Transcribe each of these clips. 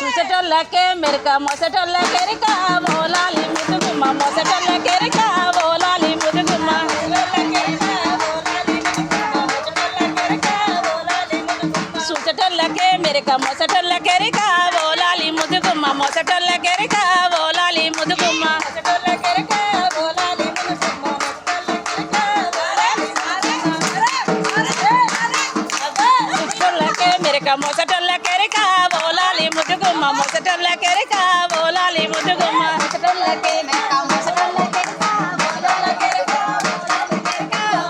చూసేటోళ్ళకే మెరక మొసటోళ్ళకెరిక బోలాలి ముదుగుమ్మ మొసటోళ్ళకెరిక బోలాలి ముదుగుమ్మ చూసేటోళ్ళకే మెరక మొసటోళ్ళకెరిక బోలాలి ముదుగుమ్మ మొసటోళ్ళకెరిక బోలాలి ముదుగుమ్మ చూసేటోళ్ళకే మెరక మొసటోళ్ళకెరిక ఓలాలి ముదుగుమ్మ మొసటోళ్ళకెరిక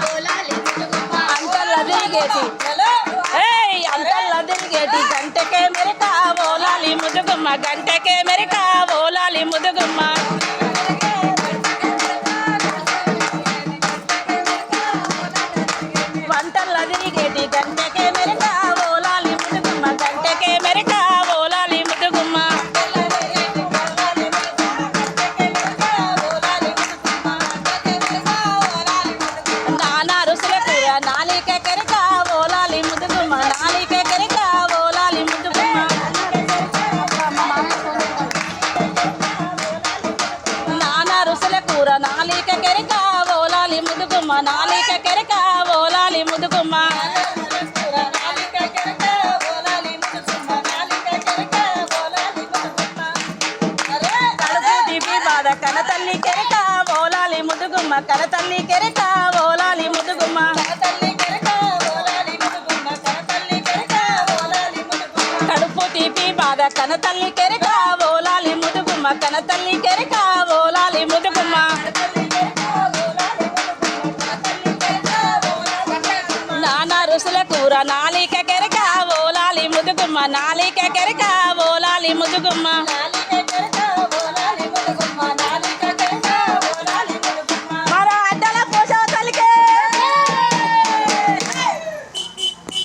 ఓలాలి ముదుగుమ్మ అంతల్ల తిరిగేటి. ఏయ్ అంతల్ల తిరిగేటి. గంటకే మెరక ఓలాలి ముదుగుమ్మ గంటకే కూర నాలిక కెరక ఓలాలి ముదుగుమ్మ నాలిక కెరక ఓలాలి ముదుగుమ్మ. నానా రుసుల కూర నాలిక కెరక ఓలాలి ముదుగుమ్మ నాలిక కెరక ఓలాలి ముదుగుమ్మ. కడుపు తీపి కన తల్లి కెరక ఓలాలి ముదుగుమ్మ కన తల్లి కెరక ఓలాలి తీపి కనతల్లి కన కెరక ఓలాలి ముదుగుమ్మ కనతల్లి కెరక ఓలాలి ముదుగుమ్మ నానా రుసుల కూర నాలిక కెరక ఓలాలి ముదుగుమ్మ నాలిక కెరక ఓలాలి ముదుగుమ్మ నాలిక కెరక